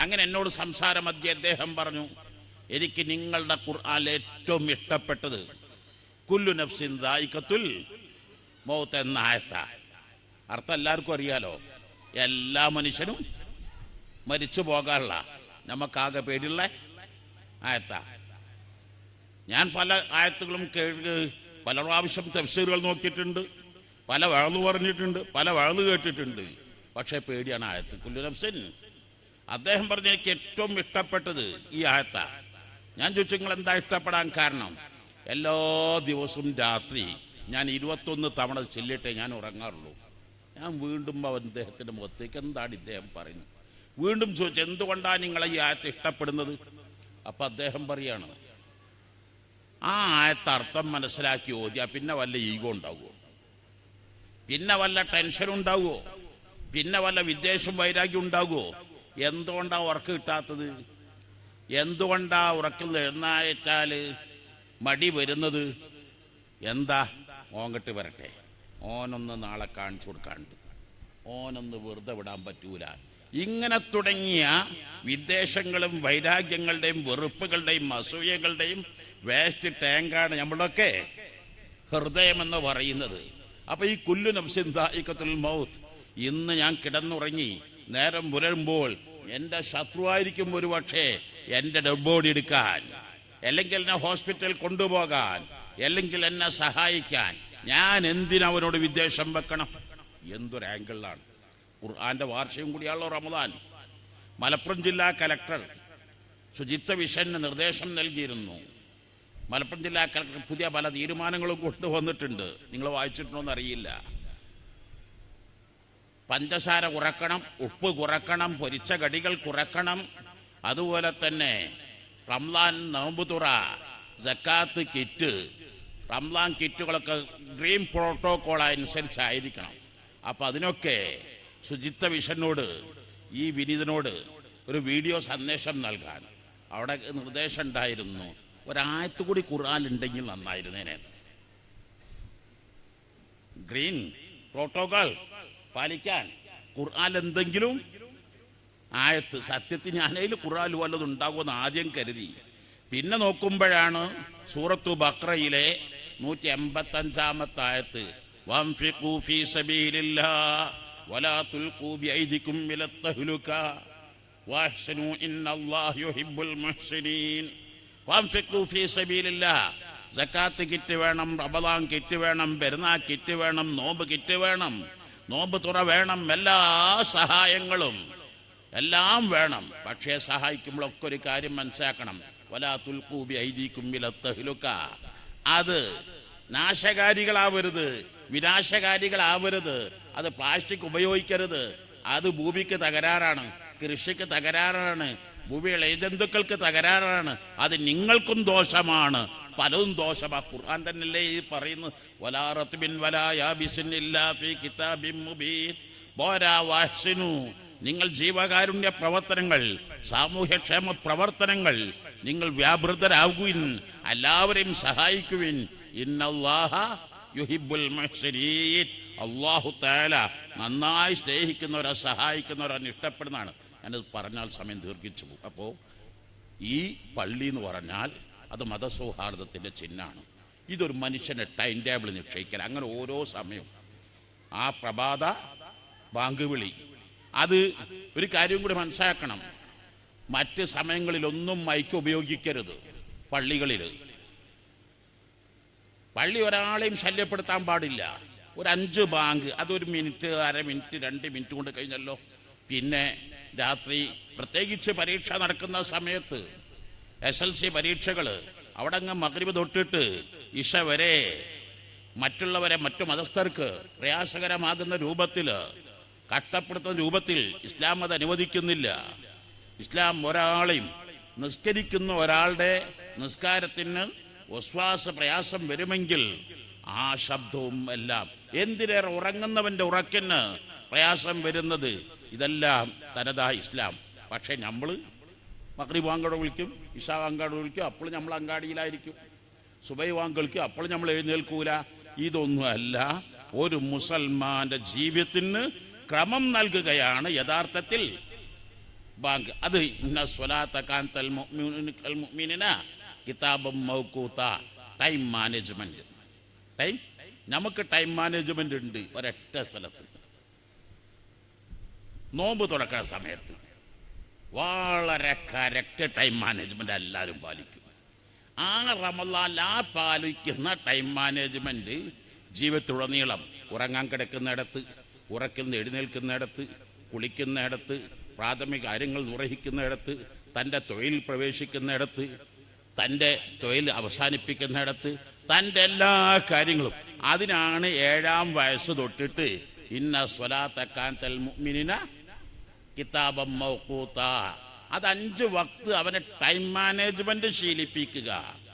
അങ്ങനെ എന്നോട് സംസാരം മധ്യ അദ്ദേഹം പറഞ്ഞു. എനിക്ക് നിങ്ങളുടെ ഖുർആൻ ഏറ്റവും ഇഷ്ടപ്പെട്ടത് കുല്ലു നഫ്സിൻ ദായിക്കത്തുൽ മൗത്ത് എന്ന ആയത്ത. അർത്ഥം എല്ലാവർക്കും അറിയാലോ? എല്ലാ മനുഷ്യനും മരിച്ചു പോകാനുള്ള നമുക്കാകെ പേടിയുള്ള ആയത്ത. ഞാൻ പല ആയത്തുകളും കേൾക്കുക പല പ്രാവശ്യം തഫ്സീറുകൾ നോക്കിയിട്ടുണ്ട് പല വഴന്ന് പറഞ്ഞിട്ടുണ്ട് പല വഴന്ന് കേട്ടിട്ടുണ്ട്. പക്ഷേ പേടിയാണ് ആയത്ത് കുല്ലു നഫ്സിൻ. അദ്ദേഹം പറഞ്ഞ എനിക്ക് ഏറ്റവും ഇഷ്ടപ്പെട്ടത് ഈ ആയത്ത. ഞാൻ ചോദിച്ചു നിങ്ങൾ എന്താ ഇഷ്ടപ്പെടാൻ കാരണം? എല്ലാ ദിവസവും രാത്രി ഞാൻ ഇരുപത്തൊന്ന് തവണ ചെല്ലിട്ടേ ഞാൻ ഉറങ്ങാറുള്ളൂ. ഞാൻ വീണ്ടും അവൻ അദ്ദേഹത്തിന്റെ മുഖത്തേക്ക് എന്താണ് ഇദ്ദേഹം പറയുന്നത് വീണ്ടും ചോദിച്ചു എന്തുകൊണ്ടാണ് നിങ്ങൾ ഈ ആയത്ത് ഇഷ്ടപ്പെടുന്നത്? അപ്പൊ അദ്ദേഹം പറയാണ് ആ ആയത്ത് അർത്ഥം മനസ്സിലാക്കി ഓതിയാ പിന്നെ വല്ല ഈഗോ ഉണ്ടാവുമോ പിന്നെ വല്ല ടെൻഷൻ ഉണ്ടാവുമോ പിന്നെ വല്ല വിദ്വേഷം വൈരാഗ്യം ഉണ്ടാകുമോ എന്തുകൊണ്ടാ ഉറക്കം കിട്ടാത്തത്? എന്തുകൊണ്ടാ ഉറക്കം എഴുന്നേറ്റാൽ മടി വരുന്നത്? എന്താ? ഓങ്ങട്ട് വരട്ടെ. ഓനൊന്ന് നാളെ കാണിച്ചു കൊടുക്കാണ്ട്. ഓനൊന്ന് വെറുതെ വിടാൻ പറ്റൂല. ഇങ്ങനെ തുടങ്ങിയ വിദ്വേഷങ്ങളും വൈരാഗ്യങ്ങളുടെയും വെറുപ്പുകളുടെയും അസൂയകളുടെയും വേസ്റ്റ് ടാങ്കാണ് നമ്മളൊക്കെ ഹൃദയമെന്ന് പറയുന്നത്. അപ്പൊ ഈ കുല്ലു നഫ്സിന്ദായിക്കത്തുൽ മൗത്ത് ഇന്ന് ഞാൻ കിടന്നുറങ്ങി. നേരം പുലരുമ്പോൾ എന്റെ ശത്രുവായിരിക്കും ഒരു പക്ഷേ എന്റെ ഡെഡ് ബോഡി എടുക്കാൻ. അല്ലെങ്കിൽ എന്നെ ഹോസ്പിറ്റലിൽ കൊണ്ടുപോകാൻ. അല്ലെങ്കിൽ എന്നെ സഹായിക്കാൻ. ഞാൻ എന്തിനവനോട് വിദ്വേഷം വെക്കണം? എന്തൊരു ആംഗിളിലാണ് ഖുർആന്റെ വാർഷികം കൂടിയാണല്ലോ റമദാൻ. മലപ്പുറം ജില്ലാ കലക്ടർ ശുചിത്വ വിഷന് നിർദ്ദേശം നൽകിയിരുന്നു. മലപ്പുറം ജില്ലാ കലക്ടർ പുതിയ പല തീരുമാനങ്ങളും കൊണ്ടുവന്നിട്ടുണ്ട്. നിങ്ങൾ വായിച്ചിട്ടുണ്ടോ എന്നറിയില്ല പഞ്ചസാര കുറക്കണം ഉപ്പ് കുറക്കണം പൊരിച്ച കടികൾ കുറക്കണം. അതുപോലെ തന്നെ റംലാൻ നോമ്പുതുറ ജക്കാത്ത് കിറ്റ് റംലാൻ കിറ്റുകളൊക്കെ ഗ്രീൻ പ്രോട്ടോകോൾ അനുസരിച്ചായിരിക്കണം അപ്പം അതിനൊക്കെ ശുചിത്വ വിഷനോട് ഈ വിനീതനോട് ഒരു വീഡിയോ സന്ദേശം നൽകാൻ. അവിടെ നിർദ്ദേശം ഉണ്ടായിരുന്നു. ഒരായത്ത് കൂടി ഖുർആൻ ഉണ്ടെങ്കിൽ നന്നായിരുന്നേനെ. ഗ്രീൻ പ്രോട്ടോകോൾ പാലിക്കാൻ. ഖുർആൻ എന്തെങ്കിലും? ആയത്ത് സത്യത്തിൽ ഞാനതിൽ ഖുർആൻ വല്ലതും ഉണ്ടാകുമെന്ന് ആദ്യം കരുതി. പിന്നെ നോക്കുമ്പോഴാണ് സൂറത്തു ബക്രയിലെ നൂറ്റി എൺപത്തി അഞ്ചാമത്തെ ആയത്ത് സക്കാത്ത് കിറ്റ് വേണം റമദാൻ കിറ്റ് വേണം പെരുന്നാ കിറ്റ് വേണം നോമ്പ് കിറ്റ് വേണം നോമ്പ് തുറ വേണം എല്ലാ സഹായങ്ങളും എല്ലാം വേണം. പക്ഷേ സഹായിക്കുമ്പോഴൊക്കെ ഒരു കാര്യം മനസ്സിലാക്കണം. വലാ തുൽക്കൂബി ഐതിക്കുമ്പിലത്തഹിലുക്ക അത് നാശകാരികളാവരുത് വിനാശകാരികളാവരുത്. അത് പ്ലാസ്റ്റിക് ഉപയോഗിക്കരുത്. അത് ഭൂമിക്ക് തകരാറാണ് കൃഷിക്ക് തകരാറാണ് ഭൂമിയിലെ ജന്തുക്കൾക്ക് തകരാറാണ്. അത് നിങ്ങൾക്കും ദോഷമാണ്. പലതും ദോഷമാ. ഖുർആൻ തന്നെയല്ലേ ഈ പറയുന്നത്? വലാറത്ത് ബിൻ വലാ യാബിസിൻ ഇല്ലാ ഫീ കിതാബിൻ മുബീൻ. പോരാ വാഹ്സിനു. നിങ്ങൾ ജീവകാരുണ്യ പ്രവർത്തനങ്ങൾ സാമൂഹ്യക്ഷേമ പ്രവർത്തനങ്ങൾ നിങ്ങൾ വ്യാപൃതരാകുവിൻ എല്ലാവരെയും സഹായിക്കുവിൻ. ഇന്നല്ലാഹ യുഹിബുൽ അള്ളാഹു താല നന്നായി സ്നേഹിക്കുന്നവരെ സഹായിക്കുന്നവരെ ഇഷ്ടപ്പെടുന്നതാണ് ഞാനത് പറഞ്ഞാൽ സമയം ദീർഘിച്ചു പോകും. അപ്പോൾ ഈ പള്ളി എന്ന് പറഞ്ഞാൽ അത് മതസൗഹാർദ്ദത്തിന്റെ ചിഹ്നമാണ്. ഇതൊരു മനുഷ്യന്റെ ടൈം ടേബിൾ നിക്ഷയിക്കൽ അങ്ങനെ ഓരോ സമയവും ആ പ്രഭാത ബാങ്ക് വിളി. അത് ഒരു കാര്യം കൂടി മനസ്സിലാക്കണം. മറ്റ് സമയങ്ങളിലൊന്നും മൈക്ക് ഉപയോഗിക്കരുത് പള്ളികളിൽ പള്ളി ഒരാളെയും ശല്യപ്പെടുത്താൻ പാടില്ല. ഒരു അഞ്ച് ബാങ്ക് അതൊരു മിനിറ്റ് അര മിനിറ്റ് രണ്ട് മിനിറ്റ് കൊണ്ട് കഴിഞ്ഞല്ലോ. പിന്നെ രാത്രി പ്രത്യേകിച്ച് പരീക്ഷ നടക്കുന്ന സമയത്ത് എസ് എൽ സി പരീക്ഷകൾ അവിടെ അങ്ങ് മകരിവ് തൊട്ടിട്ട് ഇഷ വരെ മറ്റുള്ളവരെ മറ്റു മതസ്ഥർക്ക് പ്രയാസകരമാകുന്ന രൂപത്തിൽ കഷ്ടപ്പെടുത്തുന്ന രൂപത്തിൽ ഇസ്ലാം അത് അനുവദിക്കുന്നില്ല. ഇസ്ലാം ഒരാളെയും നിസ്കരിക്കുന്ന ഒരാളുടെ നിസ്കാരത്തിന് ഉശ്വാസ പ്രയാസം വരുമെങ്കിൽ ആ ശബ്ദവും എല്ലാം എന്തിനേറെ ഉറങ്ങുന്നവന്റെ ഉറക്കിന് പ്രയാസം വരുന്നത് ഇതെല്ലാം തനതാ ഇസ്ലാം. പക്ഷെ നമ്മൾ മക്രി വാങ്കട വിളിക്കും ഇഷാ വാങ്കട വിളിക്കും അപ്പോൾ നമ്മൾ അങ്ങാടിയിലായിരിക്കും. സുബൈ വാങ്കളിക്കും അപ്പോൾ നമ്മൾ എഴുന്നേൽക്കൂല. ഇതൊന്നും അല്ല ഒരു മുസൽമാന്റെ ജീവിതത്തിന് ക്രമം നൽകുകയാണ് യഥാർത്ഥത്തിൽ ബാങ്ക്. അത് ഇന്ന കിതാബം മൗക്കൂത്ത ടൈം മാനേജ്മെന്റ്. ടൈം? നമുക്ക് ടൈം മാനേജ്മെന്റ് ഉണ്ട് ഒരൊറ്റ സ്ഥലത്ത്. നോമ്പ് തുറക്കുന്ന സമയത്ത്. വളരെ കറക്റ്റ് ടൈം മാനേജ്മെന്റ് എല്ലാവരും പാലിക്കും. ആ റമലാൽ ആ പാലിക്കുന്ന ടൈം മാനേജ്മെന്റ് ജീവിതത്തിലുടനീളം ഉറങ്ങാൻ കിടക്കുന്നിടത്ത് ഉറക്കിൽ നിന്ന് എഴുന്നേൽക്കുന്നിടത്ത് കുളിക്കുന്നിടത്ത് പ്രാഥമിക കാര്യങ്ങൾ നിർവഹിക്കുന്നിടത്ത് തന്റെ തൊഴിൽ പ്രവേശിക്കുന്നിടത്ത് തന്റെ തൊഴിൽ അവസാനിപ്പിക്കുന്നിടത്ത് തന്റെ എല്ലാ കാര്യങ്ങളും. അതിനാണ് ഏഴാം വയസ്സ് തൊട്ടിട്ട് ഇന്ന സ്വലാത്തക്കാൻ തൽ മുഅ്മിനിന കിതാബം മൗക്കൂത്ത അത് അഞ്ച് വക്ത് അവനെ ടൈം മാനേജ്മെന്റ് ശീലിപ്പിക്കുക.